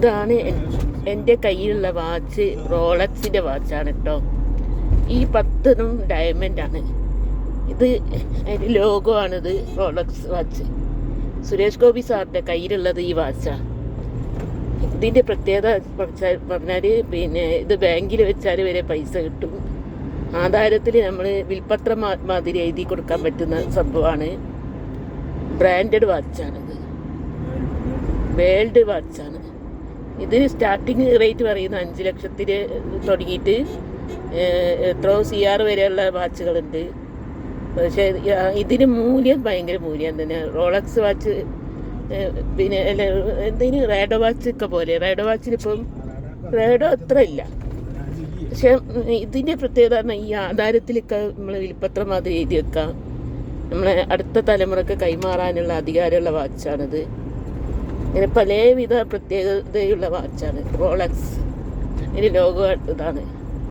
ഇതാണ് എന്റെ കയ്യിലുള്ള വാച്ച് റോളക്സിന്റെ വാച്ചാണ് കേട്ടോ ഈ പത്തനും ആണ് ഇത് അതിന്റെ ലോഗോ ആണിത് റോളക്സ് വാച്ച്. സുരേഷ് ഗോപി സാറിന്റെ കയ്യിലുള്ളത് ഈ വാച്ചാണ് ഇതിന്റെ പ്രത്യേകത പറഞ്ഞാൽ പിന്നെ ഇത് ബാങ്കിൽ വെച്ചാൽ വരെ പൈസ കിട്ടും. ആധാരത്തിൽ നമ്മൾ വിൽപ്പത്രം മാതിരി എഴുതി കൊടുക്കാൻ പറ്റുന്ന സംഭവമാണ്. ബ്രാൻഡഡ് വാച്ചാണിത്. വേൾഡ് വാച്ചാണ്. ഇതിന് സ്റ്റാർട്ടിങ് റേറ്റ് പറയുന്നത് അഞ്ച് ലക്ഷത്തിൽ തുടങ്ങിയിട്ട് എത്രയോ സി ആർ വരെയുള്ള വാച്ചുകളുണ്ട്. പക്ഷേ ഇതിന് മൂല്യം ഭയങ്കര മൂല്യം തന്നെ. റോളക്സ് വാച്ച് പിന്നെ അല്ല എന്തെങ്കിലും റേഡോ വാച്ച് ഒക്കെ പോലെ. റേഡോ വാച്ചിനിപ്പം റേഡോ അത്ര ഇല്ല. പക്ഷെ ഇതിന്റെ പ്രത്യേകത പറഞ്ഞാൽ ഈ ആധാരത്തിലൊക്കെ നമ്മൾ വിൽപ്പത്രം മാതിരി എഴുതി വെക്കാം. നമ്മളെ അടുത്ത തലമുറയ്ക്ക് കൈമാറാനുള്ള അധികാരമുള്ള വാച്ചാണിത് ഇങ്ങനെ പലവിധ പ്രത്യേകതയുള്ള വാച്ചാണ്. റോളക്സ് ഇനി ലോഗോ ഇതാണ്